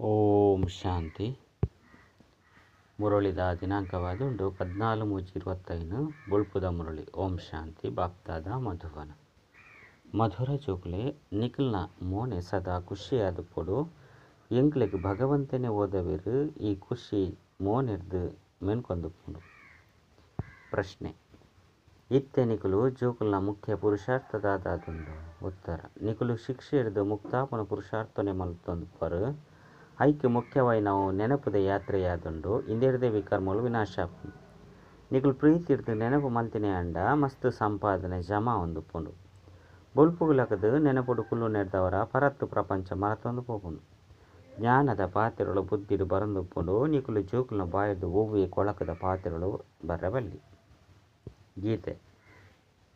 ಓಂ ಶಾಂತಿ. ಮುರಳಿದ ದಿನಾಂಕವಾದುಂಡು ಪದ್ನಾಲು ಮೂಜಿ ಇರುವತ್ತೈದು ಬುಳ್ಪುದ ಮುರಳಿ, ಓಂ ಶಾಂತಿ, ಬಾಪ್ತಾದ ಮಧುವನ. ಮಧುರ ಜೋಕ್ಲೆ ನಿಖಿಲ್ನ ಮೋನೆ ಸದಾ ಖುಷಿಯಾದುಪ್ಪೊಡು ಎಂಕ್ಲೆಗ್ ಭಗವಂತನೇ ಓದವಿರು, ಈ ಖುಷಿ ಮೋನೆರ್ದು ಮೆನ್ಕೊಂದುಪ್ಪುಂಡು ಪ್ರಶ್ನೆ, ಇತ್ತೆ ನಿಖಲು ಜೋಕುಲ್ನ ಮುಖ್ಯ ಪುರುಷಾರ್ಥದಾದ ಉತ್ತರ, ನಿಖಲು ಶಿಕ್ಷೆ ಹಿಡಿದು ಮುಕ್ತಾಪನ ಪುರುಷಾರ್ಥನೆ ಮಲ್ತೊಂದುಪ್ಪರು ಮುಖ್ಯವಾಗಿ ನಾವು ನೆನಪುದ ಯಾತ್ರೆಯಾದುಂಡು ಇಂದೆರ್ದೆ ವಿಕರ್ಮಲು ವಿನಾಶ ವಿನಾಶಾಪುಂಡು ನಿಕುಲು ಪ್ರೀತಿ ಇರ್ದು ನೆನಪು ಮಲ್ತಿನೇ ಅಂಡ ಮಸ್ತ್ ಸಂಪಾದನೆ ಜಮಾ ಪುಂಡು. ಬೊಲ್ಪುಗುಲಕದು ನೆನಪುಡು ಕುಲ್ಲು ನೆಡ್ದವರ ಪರತ್ತು ಪ್ರಪಂಚ ಮರತೊಂದು ಪೋಪುಂಡು ಜ್ಞಾನದ ಪಾತ್ರೆಗಳು ಬುದ್ಧಿಡು ಬರಂದುಪ್ಪುಂಡು ನಿಕುಲು ಜೋಕುಲ್ನ ಬಾಯದು ಹೂವಿ ಕೊಳಕದ ಪಾತ್ರೆಗಳು ಬರಬಲ್ಲಿ ಗೀತೆ.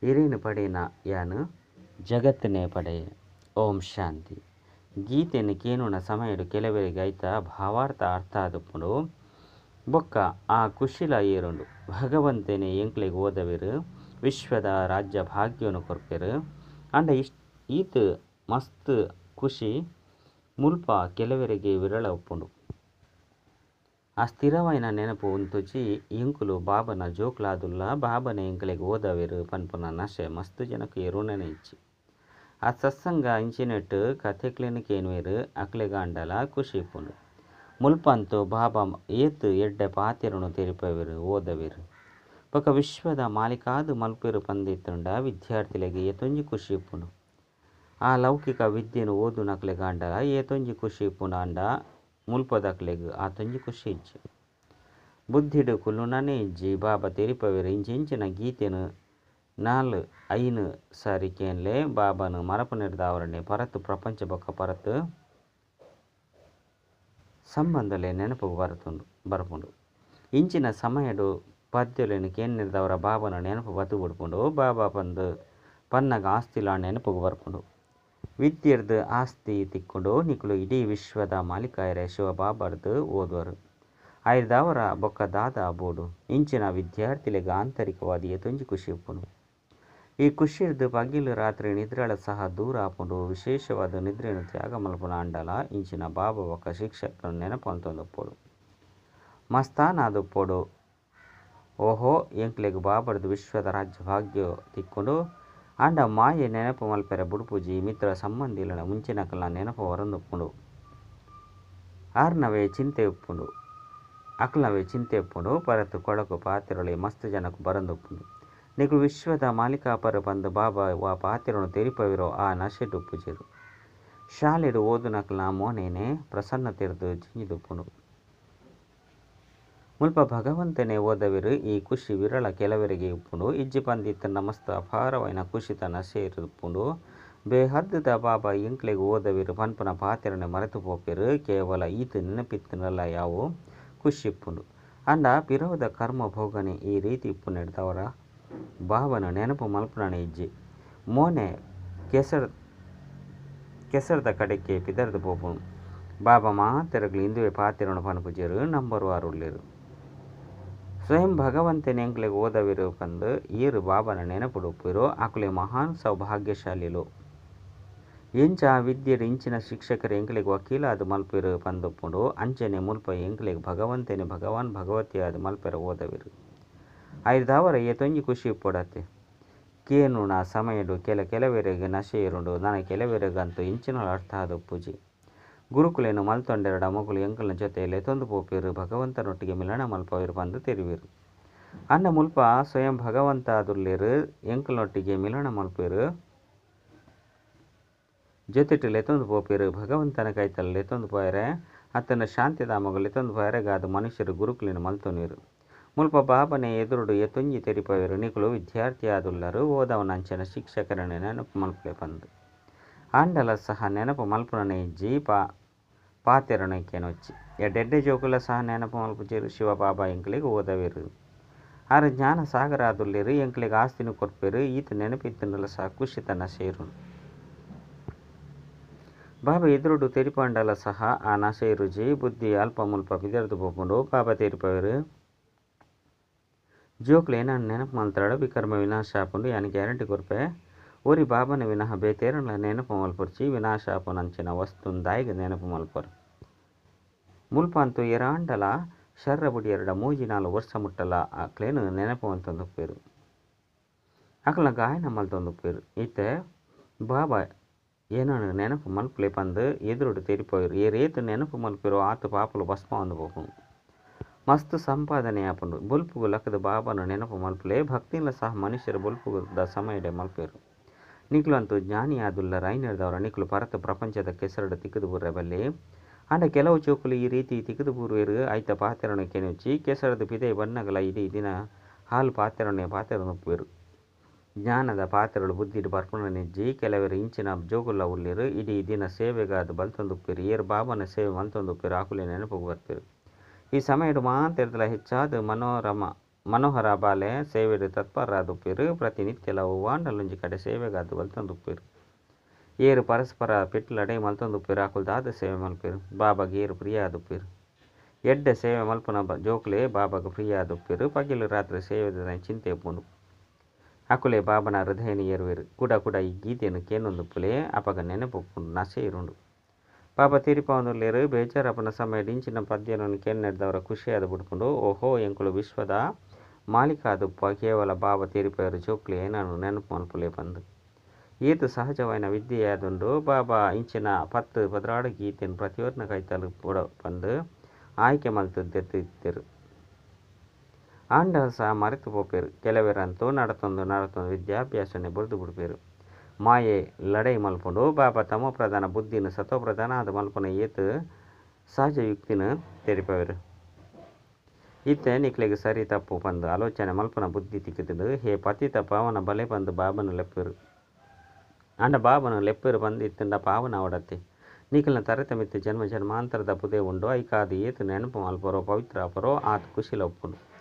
ಇರೇನು ಪಡೆನ ಯಾನು? ಜಗತ್ತನೇ ಪಡೆಯ. ಓಂ ಶಾಂತಿ. ಗೀತೆಯನ್ನು ಕೇನುನ ಸಮಯಡು ಕೆಲವರಿಗೆ ಐತ ಭಾವಾರ್ಥ ಅರ್ಥ ಆದುಪ್ಪುಂಡು. ಬೊಕ್ಕ ಆ ಕುಶಿಲ ಏರುಂಡು. ಭಗವಂತನೇ ಎಂಕ್ಲೆಗ್ ಓದವೆರು ವಿಶ್ವದ ರಾಜ್ಯ ಭಾಗ್ಯವನ್ನು ಕೊರ್ಪೆರು. ಅಂಡ ಇಷ್ಟ, ಈತ್ ಮಸ್ತ್ ಖುಷಿ ಮುಲ್ಪ ಕೆಲವರಿಗೆ ವಿರಳ ಒಪ್ಪುಂಡು. ಆ ಸ್ಥಿರವಾಯಿನ ನೆನಪು ಉಂತುಚಿ ಎಂಕುಲು ಬಾಬನ ಜೋಕ್ಲಾದುಲ್ಲ. ಬಾಬನ ಎಂಕ್ಲೆಗ್ ಓದವೆರು ಪನ್ಪುನ ನಶೆ ಮಸ್ತ್ ಜನಕ್ಕೆ ಎರುಣನೆ ಇಚ್ಚಿ. ಆ ಸತ್ಸಂಗ ಇಂಚಿನೆಟ್ ಕಥೆಕ್ಲೆನ್ ಕೇನ್ವೆರು ಅಕ್ಲೆಗ ಅಂಡಲ ಖುಷಿ ಇಪ್ಪುಂಡು ಮುಲ್ಪಂತು ಬಾಬಾ ಏತ್ ಎಡ್ಡೆ ಪಾತೆರುನು ತೆರಿಪವೆರು ಓದವೆರು ಬೊಕ ವಿಶ್ವದ ಮಾಲಿಕಾದು ಮಲ್ಪೆರು ಪಂದಿತ್ತುಂಡ ವಿದ್ಯಾರ್ಥಿಲೆಗ್ ಏತೊಂಜಿ ಖುಷಿ ಇಪ್ಪುಂಡು ಆ ಲೌಕಿಕ ವಿದ್ಯೆನು ಓದುನಕ್ಲೆಗ್ ಅಂಡಲ ಏತೊಂಜಿ ಖುಷಿ ಇಪ್ಪುಂಡು ಅಂಡ ಮುಲ್ಪದಕ್ಲೆಗ್ ಆತೊಂಜಿ ಖುಷಿ ಇಜ್ಜಿ ಬುದ್ಧಿಡು ಕುಲ್ಲುನನೆ ಇಜ್ಜಿ ಬಾಬಾ ஐநு ಸಾರಿ ಬಾಬಾನು ಮರಪು ನಿರ್ದಾವರಣೆ ಪರತು ಪ್ರಪಂಚ ಬೊಕ್ಕ ಪರತು ಸಂಬಂಧಲೆ ನೆನಪು ಬರತುಂಡು, ಬರಪುಂಡು. ಇಂಚಿನ ಸಮಯಡು ಪದ್ಯಲೆನು ಕೇನ್ ನಿರ್ದವರ ಬಾಬನ ನೆನಪು ಬತು ಬಿಡ್ಪುಂಡು, ಬಾಬಾ ಪಂದು ಪನ್ನಗ ಆಸ್ತಿಲ ನೆನಪುಗು ಬರ್ಪುಂಡು. ವಿದ್ಯೆರ್ದು ಆಸ್ತಿ ತಿಕ್ಕೊಂಡು, ನಿಕ್ಲು ಇಡೀ ವಿಶ್ವದ ಮಾಲಿಕಾಯರೆ ಶಿವ ಬಾಬರ್ದು ಓದುವರು. ಐರ್ದವರ ಬೊಕ್ಕ ದಾದ ಬೋಡು, ಇಂಚಿನ ವಿದ್ಯಾರ್ಥಿಲೆಗ ಆಂತರಿಕವಾದಿ ತುಂಜಿ ಖುಷಿ ಇಪ್ಪುಂಡು ಈ ಖುಷಿರ್ದು ಪಗಿಲು ರಾತ್ರಿ ನಿದ್ರೆಳ ಸಹ ದೂರ ಆಪುಂಡು ವಿಶೇಷವಾದ ನಿದ್ರೆಯನ್ನು ತ್ಯಾಗ ಮಲ್ಪುನ ಅಂಡಲ, ಇಂಚಿನ ಬಾಬಾ ಬೊಕ್ಕ ಶಿಕ್ಷಕರನ್ನು ನೆನಪು ಅಂತೊಂದುಪ್ಪೋಡು ಮಸ್ತಾನಾದುಪ್ಪೋಡು ಓಹೋ, ಎಂಕ್ಲೆಗ್ ಬಾಬರ್ದು ವಿಶ್ವದ ರಾಜ್ಯ ಭಾಗ್ಯ ತಿಕ್ಕೊಂಡು. ಅಂಡ ಮಾಯೆ ನೆನಪು ಮಲ್ಪೆರೆ ಬುಡುಪುಜಿ, ಮಿತ್ರ ಸಂಬಂಧಿಲನ ಮುಂಚಿನಕಲ್ನ ನೆನಪು ಹೊರಂದುಪ್ಪುಂಡು ಆರ್ನವೇ ಚಿಂತೆ ಉಪ್ಪುಂಡು. ಅಕ್ಲವೇ ಚಿಂತೆ ಉಪ್ಪುಂಡು. ಪರತು ಕೊಳಕು ಪಾತಿರೊಳಿ ಮಸ್ತ್ ಜನಕು ಬರಂದುಪ್ಪುಂಡು. ನಿಕು ವಿಶ್ವದ మాలికాపర ಬಂದು ಬಾಬಾ ವಾ ಪಾತಿರನು ತೆರಿಪವಿರೋ ಆ ನಶೆಡು ಪುಜಿರು. ಶಾಲೆಡು ಓದುನಕ್ಲ ಮೋನೇನೆ ಪ್ರಸನ್ನತೆರ್ದು ಜಿಂಜಿದುಪ್ಪುಂಡು ಮುಲ್ಪ ಭಗವಂತನೇ ಓದವಿರು, ಈ ಖುಷಿ ವಿರಳ ಕೆಲವರಿಗೆ ಇಪ್ಪುಂಡು ಇಜ್ಜಿ ಪಂದಿತ್ತ ನಮಸ್ತ ಅಪಾರವೈನ ಖುಷಿತ ನಶೆ ಇರುಪ್ಪುಂಡು ಬೇಹದ್ದುದ ಬಾಬಾ ಇಂಕ್ಲೆಗೆ ಓದವಿರು ಪನ್ಪುನ ಪಾತಿರನೆ ಮರೆತು ಪೋಪಿರು. ಕೇವಲ ಈತ ನೆನಪಿತ್ತನಲ್ಲ ಯಾವು? ಖುಷಿ ಇಪ್ಪುಂಡು ಅಂಡ ಪಿರೋದ ಕರ್ಮ ಭೋಗನೆ ಈ ರೀತಿ ಇಪ್ಪು ನೆಡ್ದವರ ಬಾಬನ ನೆನಪು ಮಲ್ಪುನನೆ ಇಜ್ಜಿ. ಮೋನೆ ಕೆಸರ್, ಕೆಸರದ ಕಡೆಗೆ ಪಿದರ್ದು ಪೋಪುಂಡು ಬಾಬಾ ಮಾತೆರಗ್ಲು ಇಂದುವೆ ಪಾತಿರನು ಪನ್ಪುಜರು ನಂಬರ್ ವಾರು ಉಳ್ಳೇರು ಸ್ವಯಂ ಭಗವಂತನ ಎಂಕ್ಲೆಗ್ ಓದವಿರು ಕಂದು ಈರು ಬಾಬನ ನೆನಪುಡುಪ್ಪಿರು, ಆಕುಲೆ ಮಹಾನ್ ಸೌಭಾಗ್ಯಶಾಲಿಲು. ಎಂಚ ವಿದ್ಯೆಡು ಇಂಚಿನ ಶಿಕ್ಷಕರು ಎಂಕ್ಲೆಗ್ ವಕೀಲಾದು ಮಲ್ಪಿರು ಪಂದುಪ್ಪುಂಡು, ಅಂಚನೆ ಮುಲ್ಪ ಎಂಕ್ಲೆಗ್ ಭಗವಂತನೇ ಭಗವಾನ್ ಅದು ಮಲ್ಪೆರ ಓದವಿರು. ಐದಾವರ ಏತೊಂಜಿ ಖುಷಿ ಇಪ್ಪೊಡತ್ತೆ ಕೇನು ನಾ ಸಮಯಡು ಕೆಲ ಕೆಲವೆರೆಗೆ ನಶೆ ಇರುಂಡು ನನ ಕೆಲವೆರೆಗಂತೂ ಇಂಚಿನ ಅರ್ಥ ಆದ ಪೂಜೆ. ಗುರುಕುಲೇನು ಮಲ್ತೊಂಡೆರಡ ಮಗುಲು ಎಂಕಲ್ನ ಜೊತೆಯಲ್ಲಿ ತೊಂದು ಪೋಪಿರು, ಭಗವಂತನೊಟ್ಟಿಗೆ ಮಿಲನ ಮಲ್ಪವಿರು ಬಂದು ತೆರಿವಿರು. ಅನ್ನ ಮುಲ್ಪ ಸ್ವಯಂ ಭಗವಂತ ಅದುಲ್ಲೇರು ಎಂಕಲ್ನೊಟ್ಟಿಗೆ ಮಿಲನ ಮಲ್ಪಿರು ಜೊತೆಟ್ಟು ಲೆತೊಂದು ಪೋಪಿರು, ಭಗವಂತನ ಕೈತಲ್ಲಿ ಲೆತೊಂದು ಪೋಯರೆ. ಅತ್ತನ ಶಾಂತಿಧಾಮಗಳು ಲೆತೊಂದು ಪೋಯರೆಗಾದ ಮನುಷ್ಯರು ಗುರುಕುಲಿನ ಮಲ್ತೊನೀರು. ಮುಲ್ಪ ಬಾಬನೆ ಎದುರುಡು ಎತ್ತೊಂಜಿ ತೆರಿಪವಿರು ನಿಕುಲು ವಿದ್ಯಾರ್ಥಿ ಆದುಲ್ಲರು ಓದವನಂಚನ ಶಿಕ್ಷಕರನ್ನ ನೆನಪು ಮಲ್ಪೆ ಬಂದು. ಆಂಡಲ ಸಹ ನೆನಪು ಮಲ್ಪುನನೆ ಇಜ್ಜಿ, ಪಾ ಪಾತೆರನೊಚ್ಚಿ ಎಡ್ಡೆಡ್ಡೆ ಜೋಕುಲ ಸಹ ನೆನಪು ಮಲ್ಪುಜೆರು ಶಿವ ಬಾಬಾ ಎಂಕ್ಲೆಗ್ ಓದವೆರು. ಆರೆ ಜ್ಞಾನ ಸಾಗರ ಆದುಲ್ಲೆರು ಎಂಕ್ಲೆಗ್ ಆಸ್ತಿನ ಕೊರ್ಪೆರು, ಈತ ನೆನಪಿತ್ತನಲ ಸಹ ಖುಷಿತನ ಸೇರು ಬಾಬಾ ಎದುರುಡು ತೆರಿಪಂಡಲ ಸಹ ಆ ನಶೆ ರುಜಿ ಬುದ್ಧಿ ಅಲ್ಪ ಮುಲ್ಪ ಬಿದರ್ದು ಪೋಪುಂಡು ಬಾಬಾ ತೆರಿಪವೆರು ಜೋಕ್ಲೆ ನಾನು ನೆನಪು ಮಲ್ತಾಡ ವಿಕರ್ಮ ವಿನಾಶ ಆಪುಂಡು ಯಾನಿ ಗ್ಯಾರಂಟಿ ಕೊರ್ಪೆ ಓರಿ ಬಾಬನ ವಿನಃ ಬೇತೇರನ ನೆನಪು ಮಲ್ಪುರ್ಚಿ ವಿನಾಶ ಆಪುನಂಚಿನ ವಸ್ತುನ್ ದಾಯಿಗೆ ನೆನಪು ಮಲ್ಪರು ಮುಲ್ಪಂತು ಎರಾಂಡಲ ಶರ್ರ ಬುಡಿಯರಡ ಮೂಜಿ ನಾಲ್ಕು ವರ್ಷ ಮುಟ್ಟಲ ಅಕ್ಲೇನು ನೆನಪು ಅಂತಂದು ಪೇರು ಅಕ್ಲ ಗಾಯನ ಮಲ್ತೊಂದು ಪೇರು ಈತೆ ಬಾಬಾ ಏನನ್ನು ನೆನಪು ಮಲ್ಪಲೆ ಪಂದು ಎದುರುಡು ತೆರಿಪೋಯರು ಏ ರೇತು ನೆನಪು ಮಲ್ಪಿರೋ ಆತು ಪಾಪಲು ಭಸ್ಮ ಅಂದು పోపు ಮಸ್ತ್ ಸಂಪಾದನೆ ಆಪುಂಡು. ಬೊಲ್ಪುಗು ಲಕ್ಕದ ಬಾಬನ ನೆನಪು ಮಲ್ಪುಲೆ. ಭಕ್ತಿಲ ಸಹ ಮನುಷ್ಯರ ಬೊಲ್ಪುಗದ ಸಮಯಡೆ ಮಲ್ಪೇರು. ನಿಕ್ಲು ಅಂತೂ ಜ್ಞಾನಿ ಆದುಲ್ಲ ರೈನರ್ದವರ ನಿಕ್ಲು ಪರತ ಪ್ರಪಂಚದ ಕೆಸರಡ ತಿಕ್ಕದು ಬುರ್ರೆ ಬಲ್ಲಿ. ಅಂಡ ಕೆಲವು ಚೋಕುಲು ಈ ರೀತಿ ತಿಕ್ಕದು ಬೂರುವೇರು ಐತ ಪಾತೆರಣ ಕೆನೆಚ್ಚಿ ಕೆಸರದ ಪಿದೆ ಬಣ್ಣಗಳ ಇಡೀ ದಿನ ಹಾಲು ಪಾತೆರणे ಪಾತ್ರ ನುಪ್ಪುವೆರು ಜ್ಞಾನದ ಪಾತ್ರೆಗಳು ಬುದ್ಧಿಡ್ ಬರ್ಪಣ ನೆಜ್ಜಿ ಕೆಲವರು ಇಂಚಿನ ಜೋಗುಲ್ಲ ಉಳ್ಳಿರು. ಇಡೀ ದಿನ ಸೇವೆಗಾದ ಬಲ್ತೊಂದುಪ್ಪಿರು ಏರು ಬಾಬನ ಸೇವೆ ಮಲ್ತೊಂದುಪ್ಪಿರು ಆಕುಲೆ ನೆನಪು ಬರ್ಪಿರು ಈ ಸಮಯಡು ಮಾತೆರ್ದಲ ಹೆಚ್ಚಾದ ಮನೋರಮ ಮನೋಹರ ಬಾಲೆ ಸೇವೆಡು ತತ್ಪರರಾದುಪ್ಪಿರು ಪ್ರತಿನಿತ್ಯಲ ವಾಂಡಲೊಂಜಿ ಕಡೆ ಸೇವೆಗಾದ ಬಲ್ತೊಂದುಪ್ಪಿರು ಏರು ಪರಸ್ಪರ ಪೆಟ್ಲಡೆ ಮಲ್ತೊಂದುಪ್ಪಿರು ಆಕುಲು ದಾದ ಸೇವೆ ಮಲ್ಪಿರು ಬಾಬಾಗೆ ಏರು ಪ್ರಿಯ ಆದುಪ್ಪಿರು ಎಡ್ಡ ಸೇವೆ ಮಲ್ಪುನ ಜೋಕುಲೆ ಬಾಬಾಗ ಪ್ರಿಯ ಆದುಪ್ಪಿರು ಪಗಿಲು ರಾತ್ರಿ ಸೇವೆದ ಚಿಂತೆ ಪುಂಡು ಅಕುಲೆ ಬಾಬನ ಹೃದಯನ ಏರುವೆರು ಕೂಡ ಕೂಡ ಈ ಗೀತೆಯನ್ನು ಕೇನೊಂದುಪ್ಪುಲೆ ಅಪಗ ನೆನಪುಪ್ಪುಂಡು ನಸೆ ಇರುಂಡು ಪಾಪ ತೀರಿಪವನುಲ್ಲೇರು ಬೇಜಾರಪ್ಪನ ಸಮಯ ಡಿಂಚಿನ ಪದ್ಯನನ್ನು ಕೆನ್ನೆಡ್ದವರ ಖುಷಿಯಾದ ಬಿಡ್ಕೊಂಡು ಓಹೋ ಎಂಕುಲು ವಿಶ್ವದ ಮಾಲೀಕಾದುಪ್ಪ ಕೇವಲ ಬಾಬ ತೀರಿಪವರು ಜೋಕ್ಲೆ ನಾನು ನೆನಪು ಮಲ್ಪುಲೆ ಬಂದು. ಈತ ಸಹಜವಾದ ವಿದ್ಯೆಯಾದುಂಡು ಬಾಬಾ ಇಂಚಿನ ಪತ್ತು ಪದ್ರಾಡು ಗೀತೆಯನ್ನು ಪ್ರತಿಯೊರ್ನ ಕೈತಲು ಬುಡ ಬಂದು ಆಯ್ಕೆ ಮಲ್ತದ್ದೆತ್ತಿದ್ದರು ಆಂಡ ಸಹ ಮರೆತು ಪೋಪೇರು ಕೆಲವರಂತೂ ನಡತೊಂದು ನಡತೊಂದು ವಿದ್ಯಾಭ್ಯಾಸನೆ ಬುರ್ದು ಬಿಡ್ಪೇರು. ಮಾಯೆ ಲಡೈ ಮಲ್ಪುಂಡು ಬಾಬಾ ತಮೋ ಪ್ರಧಾನ ಬುದ್ಧಿನ ಸತೋ ಪ್ರಧಾನ ಅದು ಮಲ್ಪುನ ಏತು ಸಹಜ ಯುಕ್ತಿನ ತೆರಿಪವರು. ಇತ್ತೆ ನಿಕ್ಲೆಗೆ ಸರಿ ತಪ್ಪು ಬಂದು ಆಲೋಚನೆ ಮಲ್ಪನ ಬುದ್ಧಿ ತಿಕ್ಕಿದ್ದು ಹೇ ಪತಿತ ಪಾವನ ಬಲೆ ಬಂದು ಬಾಬನ ಲೆಪ್ಪರು. ಅಂಡ ಬಾಬನ ಲೆಪ್ಪರು ಬಂದು ಇತ್ತಿಂದ ಪಾವನ ಅವಡತ್ತೆ ನಿಖಲ್ನ ತರತಮಿತ್ತು ಜನ್ಮ ಜನ್ಮಾಂತರದ ಪುದೆ ಉಂಡು, ಐಕಾದು ಏತು ನೆನಪು ಮಲ್ಪರೋ, ಪವಿತ್ರ ಅಪರೋ, ಆತ ಖುಷಿಲ ಒಪ್ಪುಂಡು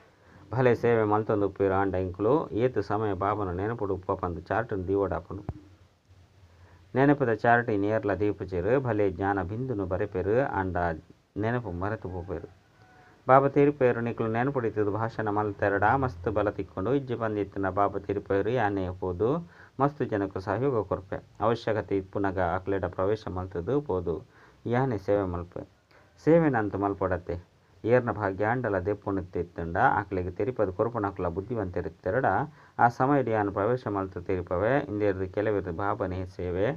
ಭಲೆ ಸೇವೆ ಮಲ್ತೊಂದು ಉಪ್ಪಿರು ಆಂಡ ಎಂಕುಲು ಏತು ಸಮಯ ಬಾಬನ ನೆನಪುಡು ಉಪ್ಪ ಪಂದು ಚಾರ್ಟನ್ ದೀವಡಾಪನು ನೆನಪದ ಚಾರ್ಟಿ ನೇರ್ಲ ದೀಪಚೇರು ಭಲೆ ಜ್ಞಾನ ಬಿಂದುನು ಬರೆಪೇರು ಆಂಡ ನೆನಪು ಮರೆತು ಪೋಪೇರು ಬಾಬಾ ತೀರಿಪೇರು ನಿಕ್ಲು ನೆನಪುಡಿತದು ಭಾಷಣ ಮಲ್ತೆರಡ ಮಸ್ತ್ ಬಲ ತಿಕ್ಕೊಂಡು ಇಜ್ಜಿ ಬಂದಿತ್ತಿನ ಬಾಬ ತಿರುಪೇರು ಯಾನೆ ಹೋದು ಮಸ್ತ್ ಜನಕ್ಕೂ ಸಹಯೋಗ ಕೊರ್ಪೆ ಅವಶ್ಯಕತೆ ಇಪ್ಪುನಗ ಅಕ್ಲೆಡ ಪ್ರವೇಶ ಮಲ್ತದು ಪೋದು ಯಾನೆ ಸೇವೆ ಮಲ್ಪೆ ಸೇವೆನಂತ ಮಲ್ಪೊಡತ್ತೆ ಏರ್ನ ಭಾಗ್ಯಾಂಡಲ ದೆಪ್ಪುಣಿತ್ತಿತ್ತಂಡ ಆಕಲಿಗೆ ತೆರಿಪದು ಕೊರಪನಕುಲ ಬುದ್ಧಿವಂತರಿತ್ತೆರಡ ಆ ಸಮಯದ ಯಾನು ಪ್ರವೇಶ ಮಲ್ತು ತೆರಿಪವೆ ಇಂದೇರ್ದು ಕೆಲವಿರು ಬಾಬನೆ ಸೇವೆ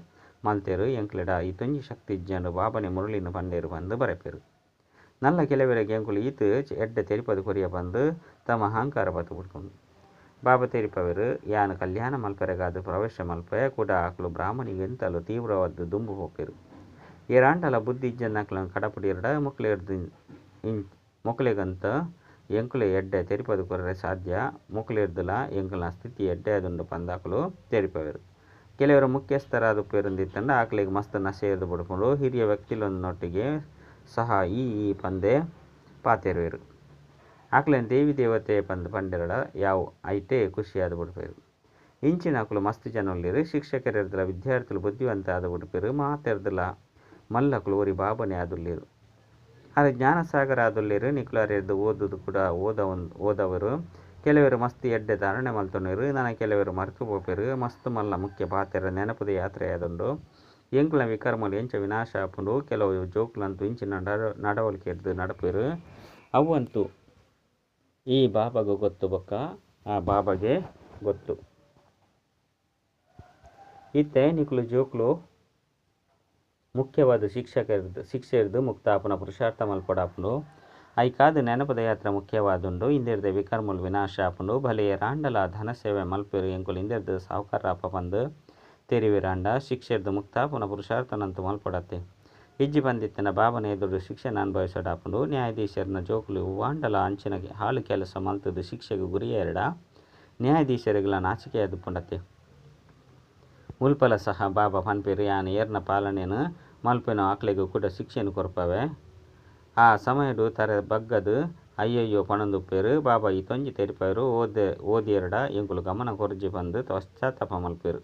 ಮಲ್ತೆರು, ಎಂಕ್ಲೆಡ. ಈ ತುಂಜಿ ಶಕ್ತಿ ಇಜ್ಜಂಡು ಬಾಬನೆ ಮುರುಳಿನ ಪಂಡೇರು ಬಂದು ಬರೆಪೆರು. ನಲ್ಲ ಕೆಲವರಿಗೆ ಎಂಕುಲು ಈತು ಎಡ್ಡ ತೆರಿಪದು ಕೊರಿಯ ಬಂದು ತಮ್ಮ ಅಹಂಕಾರ ಬತ್ತು ಬಿಡ್ಕೊಂಡು ಬಾಬಾ ತೆರಿಪವರು, ಯಾನು ಕಲ್ಯಾಣ ಮಲ್ಪರೆಗಾದು ಪ್ರವೇಶ ಮಲ್ಪೆ, ಕೂಡ ಆಕಲು ಬ್ರಾಹ್ಮಣಿಗೆಂತಲು ತೀವ್ರವಾದ ದುಂಬು ಹೋಪೆರು. ಏರಾಂಡಲ ಬುದ್ಧಿ ಇಜ್ಜನ್ನಕ್ಲನ್ನು ಕಡಪುಡಿಯರಡ ಮುಕ್ಲೇರ್ದು ಇನ್ ಮೊಕ್ಲೆಗಂತ ಎಂಕುಲು ಎಡ್ಡೆ ತೆರಿಪದು ಕೊರರೆ ಸಾಧ್ಯ. ಮೊಕ್ಲೆರ್ದುಲ ಎಂಕುಲ್ನ ಸ್ಥಿತಿ ಎಡ್ಡೆ ಅದುಂಡು ಪಂದಾಕಲು ತೆರಿಪವೆರು. ಕೆಲವರು ಮುಖ್ಯಸ್ಥರಾದ ಪೇರೊಂದಿತ್ತಂಡ ಆಕಲಿಗೆ ಮಸ್ತ್ ನಶೆಯದು ಬಡ್ಕೊಂಡು ಹಿರಿಯ ವ್ಯಕ್ತಿಲೊಂದೊಟ್ಟಿಗೆ ಸಹ ಈ ಈ ಪಂದೆ ಪಾತೆರುವೆರು ಅಕ್ಲೆನ್ ದೇವಿ ದೇವತೆ ಪಂದ್ ಪಂಡೆರಡ ಯಾವು ಐತೆ ಖುಷಿಯಾದ ಬಿಡ್ಪೇರು. ಇಂಚಿನ ಆಕಲು ಮಸ್ತ್ ಜನಲ್ಲಿರು ಶಿಕ್ಷಕರೆರ್ದಲ ವಿದ್ಯಾರ್ಥಿಗಳು ಬುದ್ಧಿವಂತ ಆದ ಬಿಡ್ಪೇರು, ಮಾತೆರ್ದಲ ಮಲ್ಲಕುಲು ಒರಿ ಬಾಬನೆ ಆದುಲ್ಲಿರು ಆದರೆ ಜ್ಞಾನಸಾಗರ ಅದೊಲ್ಲಿರು ನಿಕ್ಲಾರೆದ್ದು ಓದುದು ಕೂಡ ಓದ ಓದವರು. ಕೆಲವರು ಮಸ್ತ್ ಎಡ್ಡೆ ಧಾರಣೆ ಮಲ್ತೊಂಡಿರು. ನನ್ನ ಕೆಲವರು ಮರೆತು ಹೋಗಿರು ಮಸ್ತ್ ಮಲ್ಲ ಮುಖ್ಯ ಪಾತ್ರ ನೆನಪದ ಯಾತ್ರೆ ಆದುಂಡು ಎಂಕುಲ ವಿಕರ್ಮಲು ಎಂಚ ವಿನಾಶ ಆಪುಂಡು. ಕೆಲವು ಜೋಕ್ಲಂತೂ ಇಂಚಿನ ನಡ, ನಡವಳಿಕೆ ಎದ್ದು ನಡಪಿರು. ಅವಂತೂ ಈ ಬಾಬಾಗೂ ಗೊತ್ತು ಬೊಕ್ಕ? ಆ ಬಾಬಾಗೆ ಗೊತ್ತು. ಇತ್ತೆ ನಿಕ್ಲು ಜೋಕ್ಲು ಮುಖ್ಯವಾದ ಶಿಕ್ಷಕರದ್ದು ಶಿಕ್ಷೆರ್ದು ಮುಕ್ತಾಪನ ಪುರುಷಾರ್ಥ ಮಲ್ಪಡಾಪುಂಡು. ಐಕಾದ ನೆನಪದ ಯಾತ್ರೆ ಮುಖ್ಯವಾದುಂಡು. ಇಂದಿರ್ದ ವಿಕರ್ಮುಲ್ ವಿನಾಶ ಆಪುಂಡು ಭಲೆಯ ರಾಂಡಲ ಧನ ಸೇವೆ ಮಲ್ಪೆರು ಎಂಕುಲು ಇಂದಿರ್ದ ಸಾಹುಕಾರ ಅಪ್ಪ ಬಂದು ತೆರಿವಿರಾಂಡ ಶಿಕ್ಷೆರ್ದು ಮುಕ್ತಾಪನ ಪುರುಷಾರ್ಥನಂತು ಮಲ್ಪಡತ್ತೆ. ಇಜ್ಜಿ ಬಂದಿತ್ತಿನ ಬಾಬನ ಎದುರು ಶಿಕ್ಷಣ ಅನುಭವಿಸಡಾಪುಂಡು ನ್ಯಾಯಾಧೀಶರನ ಜೋಕುಲು ವಾಂಡಲ ಅಂಚಿನ ಹಾಳು ಕೆಲಸ ಮಲ್ತದ ಶಿಕ್ಷೆಗೆ ಗುರಿಯೇರಡ ನ್ಯಾಯಾಧೀಶರಿಗಳ ನಾಚಿಕೆ ಮುಲ್ಪಲ ಸಹ ಬಾಬಾ ಪನ್ಪೇರು ಯಾನ್ ಏರ್ನ ಪಾಲನೆಯನ್ನು ಮಲ್ಪೆನ ಆಕ್ಲೆಗೂ ಕೂಡ ಶಿಕ್ಷೆಯನ್ನು ಕೊರ್ಪವೆ. ಆ ಸಮಯಡು ತರೆ ಬಗ್ಗದು ಅಯ್ಯಯ್ಯೋ ಪಣಂದುಪ್ಪೇರು, ಬಾಬಾ ಈ ತೊಂಜಿ ತೆರಿಪರು, ಓದೆ, ಓದಿಯರಡ ಎಂಕುಲು ಗಮನ ಕೊರ್ಜಿ ಬಂದು ಪಶ್ಚಾತ್ತಾಪ ಮಲ್ಪೇರು.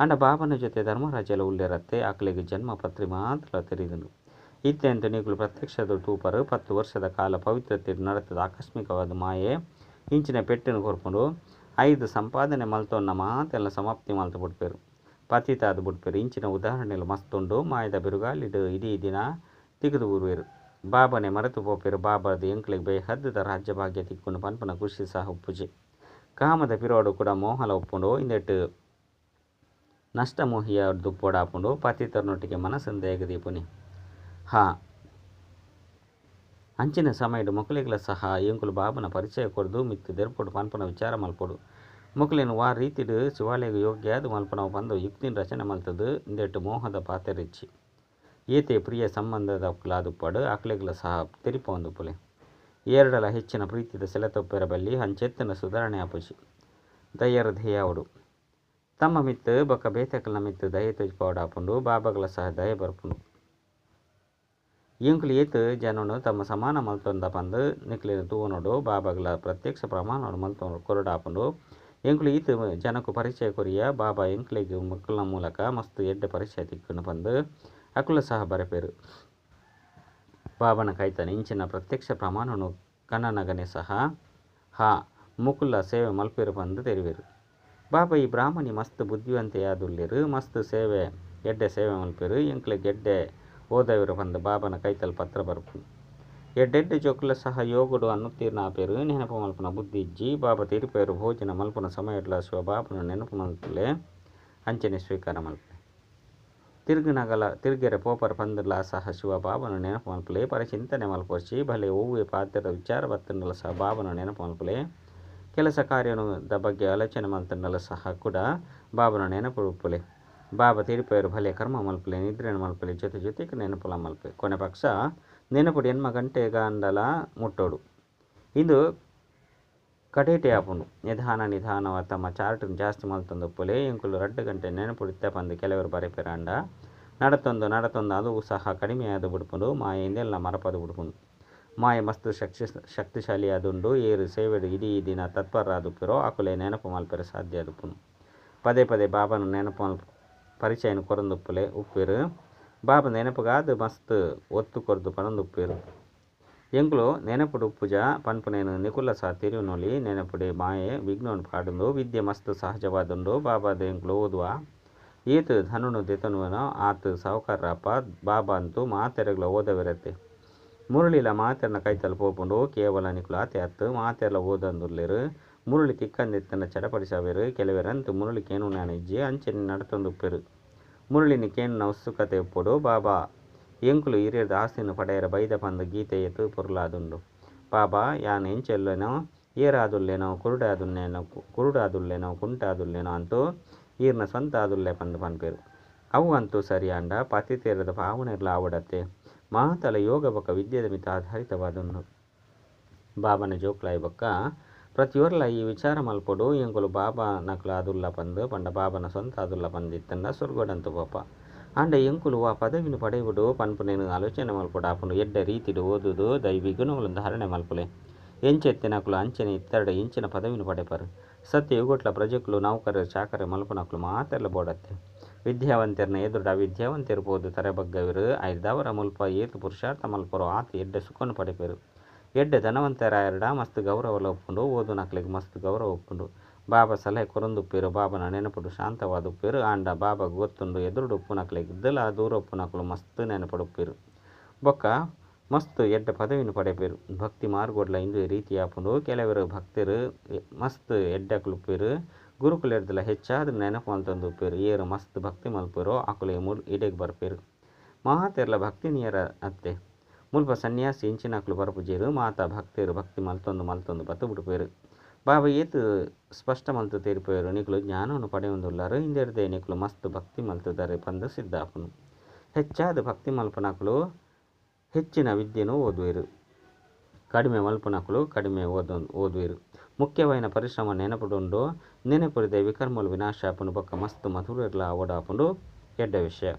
ಅಂಡ ಬಾಬನ ಜೊತೆ ಧರ್ಮರಾಜಲ ಉಳ್ಳೆರತ್ತೆ ಆಕ್ಲೆಗೆ ಜನ್ಮ ಪತ್ರಿ ಮಾತ್ರ ತೆರೆದನು. ಇತ್ತೆಂತ ನೀಗಳು ಪ್ರತ್ಯಕ್ಷದ ಟೂಪರು ಪತ್ತು ವರ್ಷದ ಕಾಲ ಪವಿತ್ರತೆ ನಡೆತದ ಆಕಸ್ಮಿಕವಾದ ಮಾಯೆ ಇಂಚಿನ ಪೆಟ್ಟಿನ ಕೊರ್ಕೊಂಡು ಐದು ಸಂಪಾದನೆ ಮಲ್ತೋನ್ನ ಮಾತೆಲ್ಲ ಸಮಾಪ್ತಿ ಮಲ್ತು ಬಿಡ್ಪೇರು ಪತಿತಾದ ಬಿಡ್ಪೇರು ಇಂಚಿನ ಉದಾಹರಣೆಲು ಮಸ್ತುಂಡು, ಮಾಯದ ಬಿರುಗಾಲಿಡು ಇಡೀ ದಿನ ತೆಗೆದು ಊರುವೆರು. ಬಾಬನೆ ಮರೆತು ಪೋಪೆರು ಬಾಬಾದ ಎಂಕ್ಲೆಗ್ ಬೈ ಹದ್ದದ ರಾಜ್ಯ ಭಾಗ್ಯ ತಿಕ್ಕೊಂಡು ಪನ್ಪನ ಖುಷಿ ಸಹ ಉಪ್ಪುಜೆ. ಕಾಮದ ಪಿರೋಡು ಕೂಡ ಮೋಹಲ ಉಪ್ಪುಂಡು, ಇಂದೆಟ್ಟು ನಷ್ಟ ಮೋಹಿಯ ದುಪ್ಪೋಡಾಪುಂಡು ಪತಿತರನೊಟ್ಟಿಗೆ ಮನಸ್ಸಂದ ಎಗದೀಪುನಿ ಹಾ, ಅಂಚಿನ ಸಮಯಡು ಮೊಕಲಿಗಳ ಸಹ ಎಂಕುಲು ಬಾಬನ ಪರಿಚಯ ಕೊರದು ಮಿತ್ತು ದೆರ್ಪೊಡು ಪನ್ಪನ ವಿಚಾರ ಮಲ್ಪೊಡು. ಮೊಕಲಿನ ವಾ ರೀತಿಡು ಶಿವಾಲಯಗ ಯೋಗ್ಯ ಅದು ಮಲ್ಪನವು ಬಂದು ಯುಕ್ತಿನ ರಚನೆ ಮಲ್ತದು ಇಂದೆಟ್ಟು ಮೋಹದ ಪಾತೆರಿಚ್ಚಿ ಏತೆ ಪ್ರಿಯ ಸಂಬಂಧದ ಅಕ್ಲಾದುಪ್ಪಡು ಅಕ್ಲೆಗಳ ಸಹ ತೆರಿಪೊಂದು ಪುಲೆ. ಏರಡಲ ಹೆಚ್ಚಿನ ಪ್ರೀತಿದ ಸೆಲೆತೊಪ್ಪೆರ ಬಲ್ಲಿ ಹಂಚೆತ್ತಿನ ಸುಧಾರಣೆ ಆಪುಜಿ ದಯ್ಯರ ಧ್ಯೇಯಾವಡು ತಮ್ಮ ಮಿತ್ತು, ಬೊಕ್ಕ ಬೇತಕಲ್ನ ಮಿತ್ತು ದಯೆ ತುಜ್ಪಾವಡಾಪುಂಡು ಬಾಬಾಗಳ ಸಹ ದಯ ಬರ್ಪುಂಡು. ಎಂಕುಲು ಏತು ಜನನು ತಮ್ಮ ಸಮಾನ ಮಲ್ತೊಂದ ಪಂದು, ನಿಕ್ಲಿನ ತೂವನೋಡು ಬಾಬಾಗಳ ಪ್ರತ್ಯಕ್ಷ ಪ್ರಮಾಣ ಮಲ್ತೊಂಡು ಕೊರಡಾಪುಂಡು. ಎಂಕುಲು ಈತ ಜನಕು ಪರಿಚಯ ಕೊರಿಯ, ಬಾಬಾ ಎಂಕ್ಲಿಗೆ ಮಕ್ಕಳ ಮೂಲಕ ಮಸ್ತ್ ಎಡ್ಡೆ ಪರಿಚಯ ತಿಕ್ಕುಂಡು ಬಂದು ಅಕುಲ ಸಹ ಬರಪೇರು. ಬಾಬನ ಕೈತನ ಇಂಚಿನ ಪ್ರತ್ಯಕ್ಷ ಪ್ರಮಾಣನು ಕನ್ನನಗನೆ ಸಹ ಹಾ ಮುಕುಲ ಸೇವೆ ಮಲ್ಪಿರು ಬಂದು ತೆರಿವೆರು. ಬಾಬಾ ಈ ಬ್ರಾಹ್ಮಣಿ ಮಸ್ತ್ ಬುದ್ಧಿವಂತೆಯಾದುಳ್ಳಿರು ಮಸ್ತ್ ಸೇವೆ, ಎಡ್ಡೆ ಸೇವೆ ಮಲ್ಪಿರು, ಎಂಕ್ಲೆಗ್ ಎಡ್ಡೆ ಓದವಿರು ಬಂದು ಬಾಬನ ಕೈತಲ್ ಪತ್ರ ಬರ್ಪು ಯೋಗುಡು ಅನ್ನುತ್ತೀರ್ನ ಆಪೇರು ನೆನಪು ಮಲ್ಪನ ಬುದ್ಧಿ ಇಜ್ಜಿ ಬಾಬಾ ತಿರುಪೇರು ಭೋಜನ ಮಲ್ಪನ ಸಮಯಡ್ಲ ಶಿವ ಬಾಬನ ನೆನಪು ಮಲ್ಪಲೆ. ಅಂಚನೆ ಸ್ವೀಕಾರ ಮಲ್ಪೆ ತಿರುಗಿನಗಲ ತಿರುಗೆರೆ ಪೋಪರ ಪಂದಲ ಸಹ ಶಿವ ಬಾಬನ ನೆನಪು ಮಲ್ಪಲೆ. ಪರಿಚಿಂತನೆ ಮಲ್ಪೊಚ್ಚಿ ಭಲೆ ಹೂವೆ ಪಾತ್ರದ ವಿಚಾರ ಬತ್ತಂಡಲ ಸಹ ಬಾಬನ ನೆನಪು ಮಲ್ಪಲೆ. ಕೆಲಸ ಕಾರ್ಯದ ಬಗ್ಗೆ ಆಲೋಚನೆ ಮಲ್ತಂಡಲ ಸಹ ಕೂಡ ಬಾಬನ ನೆನಪು ಉಪ್ಪಲೆ ಬಾಬಾ ತಿರುಪೇರು ಭಲೆ ಕರ್ಮ ಮಲ್ಪಲೆ, ನಿದ್ರೆನ ಮಲ್ಪಲೆ, ಜೊತೆ ಜೊತೆಗೆ ನೆನಪುಲ ಮಲ್ಪೆ ಕೊನೆ ಪಕ್ಷ ಎನ್ಮ ಗಂಟೆ ಗಂಡಲ ಮುಟ್ಟೋಡು. ಇದು ಕಡೇಟೆ ಆಪುಂಡು ನಿಧಾನ ನಿಧಾನವ ತಮ್ಮ ಚಾರ್ಟ್ ಜಾಸ್ತಿ ಮಲ್ತೊಂದು ಇಂಕುಲು ಎಂಕುಲು ರಡ್ಡು ಗಂಟೆ ನೆನಪುಡಿತ್ತೆ ಬಂದು ಕೆಲವರು ಬರೆಪಿರಾಂಡ ನಡತೊಂದು ನಡತೊಂದು, ಅದು ಸಹ ಕಡಿಮೆಯಾದ ಬಿಡ್ಪುಂಡು, ಮಾಯ ಇಂದೆಲ್ಲ ಮರಪದು ಬಿಡ್ಪುಂಡು. ಮಾಯ ಮಸ್ತ್ ಶಕ್ತಿ ಶಕ್ತಿಶಾಲಿ ಆದುಂಡು, ಏರು ಸೇವೆಡು ಇಡೀ ದಿನ ತತ್ಪರರಾದುಪ್ಪಿರೋ ಆಕುಲೆ ನೆನಪು ಮಲ್ಪೆರೆ ಸಾಧ್ಯ ಆದುಪ್ಪುನು ಪದೇ ಪದೇ ಬಾಬನ ನೆನಪು ಮಲ್ಪ, ಪರಿಚಯನ ಕೊರಂದುಪ್ಪುಲೆ ಉಪ್ಪಿರು. ಬಾಬ ನೆನಪಗಾದ ಮಸ್ತ್ ಒತ್ತು ಕೊರ್ದು ಪಣಂದುಪ್ಪೇರು. ಎಂಕ್ಲು ನೆನಪುಡು ಉಪ್ಪುಜ ಪನ್ಪುನೇನು ನಿಕುಲ ಸಹ ತಿರುವುನೊಲಿ ನೆನಪುಡೆ ಮಾಯೆ ವಿಘ್ನವನ್ನು ಪಾಡುಂಡು ವಿದ್ಯೆ ಮಸ್ತ್ ಸಹಜವಾದುಂಡು ಬಾಬಾದ ಎಂಕ್ಲು ಓದುವ. ಈತ ಧನುನು ದೆತನುವನ ಆತ ಸಾಹುಕಾರಪ್ಪ ಬಾಬಾ ಅಂತೂ ಮಾತೆರಗ್ಲ ಓದವಿರತ್ತೆ ಮುರುಳಿಲ ಮಾತೆರ್ನ ಕೈ ಪೋಪುಂಡು ಕೇವಲ ನಿಕುಲ ಆತೆ ಅತ್ತು ಮಾತೆರ್ಲ ಓದಂದುರ್ಲಿರು. ಮುರುಳಿ ತಿಕ್ಕಂದಿತ್ತನ ಚಡಪಡಿಸವೆರು. ಕೆಲವೆರಂತು ಮುರುಳಿ ಕೇನು ನಾನಿಜ್ಜಿ ಅಂಚೆನಿ ನಡತೊಂದುಪ್ಪೆರು. ಮುರುಳಿನಿ ಕೇನ ಉತ್ಸುಕತೆ ಉಪ್ಪುಡು ಬಾಬಾ. ಎಂಕುಲು ಹಿರಿಯದ ಆಸ್ತಿನ ಪಡೆಯರ ಬೈದ ಬಂದ ಗೀತೆ ಎತ್ತು ಪೊರ್ಲಾದುಂಡು. ಬಾಬಾ, ಯಾನ್ ಎಂಚೆಲ್ಲೆನೋ, ಏರಾದುಲ್ಲೆನೋ, ಕುರುಡಾದುಲ್ಲೆನೋ ಕುರುಡಾದುಲ್ಲೆನೋ, ಕುಂಟಾದುಲ್ಲೆನೋ ಅಂತೂ ಈರ್ನ ಸ್ವಂತ ಆದುಲ್ಲೆ ಪಂದು ಪನ್ಪೇರು. ಅವು ಅಂತೂ ಸರಿ ಅಂಡ ಪತಿತೇರದ ಭಾವನೆ ಆವಡತ್ತೆ ಮಾತಲ ಯೋಗ ಬೊಕ್ಕ ವಿದ್ಯೆದ ಮಿತ ಆಧಾರಿತವಾದುಂಡು. ಬಾಬನ ಜೋಕ್ಲಾಯಿ ಬೊಕ್ಕ ಪ್ರತಿಯೊರ್ಲ ಈ ವಿಚಾರ ಮಲ್ಪೊಡು ಎಂಕುಲು ಬಾಬಾ ನಕುಲು ಅದುಲ್ಲ ಪಂದ್, ಪಂಡ ಬಾಬನ ಸ್ವಂತ ಅದುಲ್ಲ ಪಂದಿತ್ತಂಡ ಸುರ್ಗೊಡಂತು ಪಾಪ ಆಂಡ ಎಂಕುಲು ಆ ಪದವಿನ ಪಡೆಯುವುದು ಪನ್ಪುನೇನು ಆಲೋಚನೆ ಮಲ್ಪೊಡು, ಆಪುಂಡು ಎಡ್ಡೆ ರೀತಿಡು ಓದುದು ದೈವಿ ಗುಣಗಳು ಧಾರಣೆ ಮಲ್ಪುಲೆ. ಎಂಚೆತ್ತೆ ನಕುಲು ಅಂಚನೆ ಇತ್ತೆರಡ ಇಂಚಿನ ಪದವಿನ ಪಡೆಪರು. ಸತ್ಯ ಯುಗೊಟ್ಲ ಪ್ರಜೆಕ್ಲು ನೌಕರ ಚಾಕರೆ ಮಲ್ಪನಕುಲು ಮಾತೆಲ್ಲ ಬೋಡತ್ತೆ. ವಿದ್ಯಾವಂತರನ್ನ ಎದುರುಡ ವಿದ್ಯಾವಂತರು ಪೋದು ತರಬಗ್ಗವಿರು ಐದವರ ಮುಲ್ಪ ಏತು ಪುರುಷಾರ್ಥ ಮಲ್ಪರು, ಆತ ಎಡ್ಡೆ ಸುಖನು ಪಡೆಪೆರು. ಎಡ್ಡೆ ಧನವಂತರಾಯರಡ ಮಸ್ತ್ ಗೌರವ ಒಪ್ಪುಂಡು ಓದು ನಕ್ಲಿಗೆ ಮಸ್ತ್ ಗೌರವ ಒಪ್ಪುಂಡು. ಬಾಬ ಸಲಹೆ ಕೊರೊಂದುಪ್ಪೇರು, ಬಾಬನ ನೆನಪುಡು, ಶಾಂತವಾದುಪ್ಪೇರು, ಆಂಡ ಬಾಬ ಗೊತ್ತುಂಡು, ಎದುರುಡು ಉಪ್ಪು ನಕ್ಲಿಗೆ ಇದ್ದಲ ದೂರ ಉಪ್ಪು ನಕಲು ಮಸ್ತ್ ನೆನಪಡುಪ್ಪೇರು. ಬೊಕ್ಕ ಮಸ್ತ್ ಎಡ್ಡ ಪದವಿನ ಪಡೆಪೇರು ಭಕ್ತಿ ಮಾರ್ಗೋಡ್ಲ ಇಂದು ರೀತಿ ಆಪುಂಡು. ಕೆಲವರು ಭಕ್ತರು ಮಸ್ತ್ ಎಡ್ಡಕ್ಲುಪ್ಪೇರು. ಎಡ್ದಲ್ಲ ಹೆಚ್ಚಾದ ನೆನಪು ಅಂತಂದು ಉಪ್ಪೇರು ಏರು ಮಸ್ತ್ ಭಕ್ತಿ ಮಲ್ಪೇರೋ, ಆಕುಲೆ ಮುಲ್ ಇಡೆಗ್ ಬರ್ಪೇರು. ಮಹಾತೆರ್ಲ ಭಕ್ತಿ ನಿಯರ ಅತ್ತೆ. ಮುಲ್ಪ ಸನ್ಯಾಸಿ ಇಂಚಿನಕ್ಲು ಬರಪುಜೇರು ಮಾತ ಭಕ್ತರು, ಭಕ್ತಿ ಮಲ್ತೊಂದು ಮಲ್ತೊಂದು ಬತ್ತು ಬಿಡುಪೇರು. ಬಾಬ ಏತು ಸ್ಪಷ್ಟ ಮಲ್ತು ತೇರಿಪೋಯರು ನಿಕ್ಲು ಜ್ಞಾನವನ್ನು ಪಡೆಯೊಂದುಲ್ಲಾರು ಹಿಂದೆರ್ದೆ ನಿಕ್ಲು ಮಸ್ತ್ ಭಕ್ತಿ ಮಲ್ತುದರೆ ಪಂದು ಸಿದ್ಧಾಪುನು ಹೆಚ್ಚಾದ ಭಕ್ತಿ ಮಲ್ಪನಕುಲು ಹೆಚ್ಚಿನ ವಿದ್ಯೆನು ಓದುವೆರು. ಕಡಿಮೆ ಮಲ್ಪನಕುಲು ಕಡಿಮೆ ಓದ, ಓದುವೆರು. ಮುಖ್ಯವಾಯಿನ ಪರಿಶ್ರಮ ನೆನಪುಡುಂಡು, ನೆನಪುರಿದೆ ವಿಕರ್ಮಲು ವಿನಾಶಾಪುನು, ಬೊಕ್ಕ ಮಸ್ತ್ ಮಧುರರ್ಲ ಓಡಾಪುಂಡು ಎಡ್ಡ ವಿಷಯ.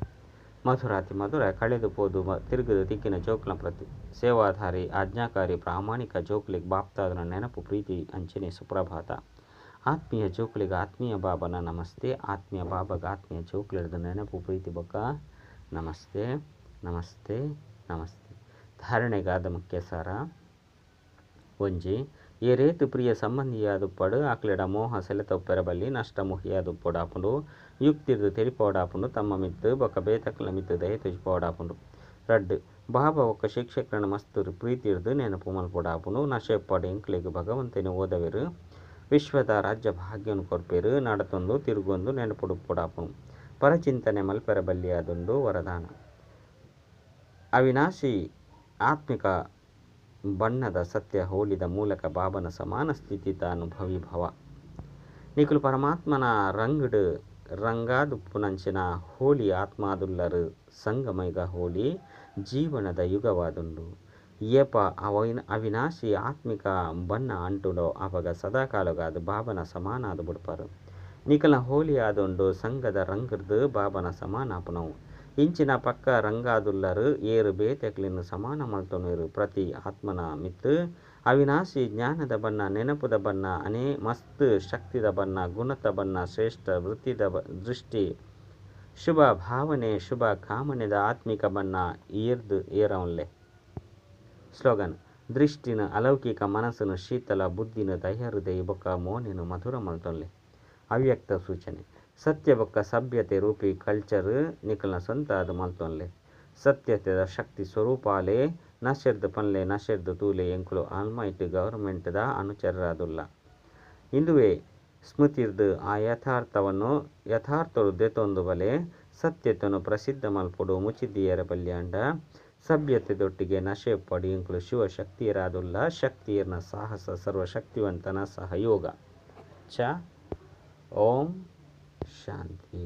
ಮಧುರಾತಿ ಮಧುರ ಕಳೆದು ಪೋದು ತಿರುಗಿದ ದಿಕ್ಕಿನ ಜೋಕ್ಲ ಪ್ರತಿ ಸೇವಾಧಾರಿ, ಆಜ್ಞಾಕಾರಿ, ಪ್ರಾಮಾಣಿಕ ಜೋಕ್ಲಿಗ್ ಬಾಪ್ತಾದನ ನೆನಪು, ಪ್ರೀತಿ, ಅಂಚನೆ, ಸುಪ್ರಭಾತ. ಆತ್ಮೀಯ ಜೋಕ್ಲಿಗೆ ಆತ್ಮೀಯ ಬಾಬನ ನಮಸ್ತೆ. ಆತ್ಮೀಯ ಬಾಬಗ ಆತ್ಮೀಯ ಜೋಕ್ಲಿಡ್ದ ನೆನಪು, ಪ್ರೀತಿ ಬೊಕ್ಕ. ನಮಸ್ತೆ ನಮಸ್ತೆ ನಮಸ್ತೆ. ಧಾರಣೆಗಾದ ಮುಖ್ಯ ಸಾರ ಒಂಜಿ ಈ ರೇತು ಪ್ರಿಯ ಸಂಬಂಧಿಯಾದ ಪಡು ಆಕ್ಲೆಡ ಮೋಹ ಸೆಲೆತೊಪ್ಪೆರಬಲ್ಲಿ ನಷ್ಟ ಮುಹಿಯಾದು ಪೊಡಾಪುಂಡು ಯುಕ್ತಿರ್ದು ಪೋಡಾಪುಂಡು ತಮ್ಮ ಮಿತ್ತ್, ಬೊಕ ಬೇತಕ್ಲ ಮಿತ್ತ್ ದಯೆ ತೂಜಿ ಪೋಡಾಪುಂಡು. ರಡ್ಡ್ ಬಾಬ ಒಕ್ಕ ಶಿಕ್ಷಕರಣ ಮಸ್ತುರು ಪ್ರೀತಿರ್ದು ನೆನಪು ಮಲ್ಪೊಡಾಪುಂಡು. ನಶೆಪೊಡೆ ಎಂಕ್ಲೆಗ್ ಭಗವಂತನೆ ಓದವಿರು. ವಿಶ್ವದ ರಾಜ್ಯ ಭಾಗ್ಯನು ಕೊರ್ಪೇರು. ನಡತೊಂದು, ತಿರುಗೊಂದು, ನೆನಪುಡು ಪೊಡಾಪುಂಡು. ಪರಚಿಂತನೆ ಮಲ್ಪೆರ ಬಲ್ಲಿಯಾದೊಂದು ವರದಾನ. ಅವಿನಾಶಿ ಆತ್ಮಿಕ ಬಣ್ಣದ ಸತ್ಯ ಹೋಲಿದ ಮೂಲಕ ಬಾಬನ ಸಮಾನ ಸ್ಥಿತಿ ತಾನು ಭವಿಭವ. ನಿಖಲು ಪರಮಾತ್ಮನ ರಂಗ್ಡ್ ರಂಗಾದುಪ್ಪುನಂಚಿನ ಹೋಲಿ ಆತ್ಮಾದುಲ್ಲರು ಸಂಗಮೈಗ ಹೋಲಿ ಜೀವನದ ಯುಗವಾದುಂಡು. ಏಪ ಅವಿನ ಅವಿನಾಶಿ ಆತ್ಮಿಕ ಬಣ್ಣ ಅಂಟುಡೋ ಅವಾಗ ಸದಾಕಾಲಗಾದ ಬಾಬನ ಸಮಾನ ಆದು ಬಿಡ್ಪಾರು. ನಿಖಲ ಹೋಲಿ ಆದುಂಡು ಸಂಘದ ರಂಗರ್ದು ಬಾಬನ ಸಮಾನ ಇಂಚಿನ ಪಕ್ಕ ರಂಗಾದುಲ್ಲರು, ಏರು ಬೇತೆಕ್ಲಿನ ಸಮಾನ ಮಲ್ತೊನರು ಪ್ರತಿ ಆತ್ಮನ ಮಿತ್ತು. ಅವಿನಾಶಿ ಜ್ಞಾನದ ಬಣ್ಣ, ನೆನಪುದ ಬಣ್ಣ ಅನೇ ಮಸ್ತ್ ಶಕ್ತಿದ ಬಣ್ಣ ಗುಣತ ಬಣ್ಣ, ಶ್ರೇಷ್ಠ ವೃತ್ತಿದ ದೃಷ್ಟಿ. ಶುಭ ಭಾವನೆ, ಶುಭ ಕಾಮನೆದ ಆತ್ಮಿಕ ಬಣ್ಣ ಏರ್ದು ಏರವನ್ಲೆ. ಸ್ಲೋಗನ್, ದೃಷ್ಟಿನ ಅಲೌಕಿಕ ಮನಸ್ಸನ್ನು ಶೀತಲ ಬುದ್ಧಿನ ದಯ ಹೃದಯ ಬೊಕ್ಕ ಮೋನಿನ ಮಧುರ ಮಲ್ತೊನ್ಲೆ. ಅವ್ಯಕ್ತ ಸೂಚನೆ ಸತ್ಯ ಬೊಕ್ಕ ಸಭ್ಯತೆ ರೂಪಿ ಕಲ್ಚರ್ ನಿಕಲ್ನ ಸ್ವಂತ ಅದು ಮಲ್ತೊನ್ಲೆ. ಸತ್ಯತೆದ ಶಕ್ತಿ ಸ್ವರೂಪಾಲೆ ನಶೆರ್ದು ಪನ್ಲೆ ನಶೆರ್ದು ತೂಲೆ ಎಂಕುಲು ಆಲ್ಮೈಟ್ ಗವರ್ಮೆಂಟ್ದ ಅನುಚರರಾದುಲ್ಲ. ಇಂದುವೆ ಸ್ಮೃತಿರ್ದು ಆ ಯಥಾರ್ಥವನ್ನು ಯಥಾರ್ಥರು ದೆತೊಂದು ಬಲೆ ಸತ್ಯತನು ಪ್ರಸಿದ್ಧ ಮಲ್ಪಡು ಮುಚಿದಿಯರ ಬಲ್ಯಾಂಡ ಸಭ್ಯತೆದೊಟ್ಟಿಗೆ ನಶೆ ಪಡಿ ಇಂಕುಲು ಶಿವಶಕ್ತಿಯರಾದುಲ್ಲ, ಶಕ್ತಿಯರ್ನ ಸಾಹಸ ಸರ್ವಶಕ್ತಿವಂತನ ಸಹಯೋಗ. ಚ, ಓಂ ಶಾಂತಿ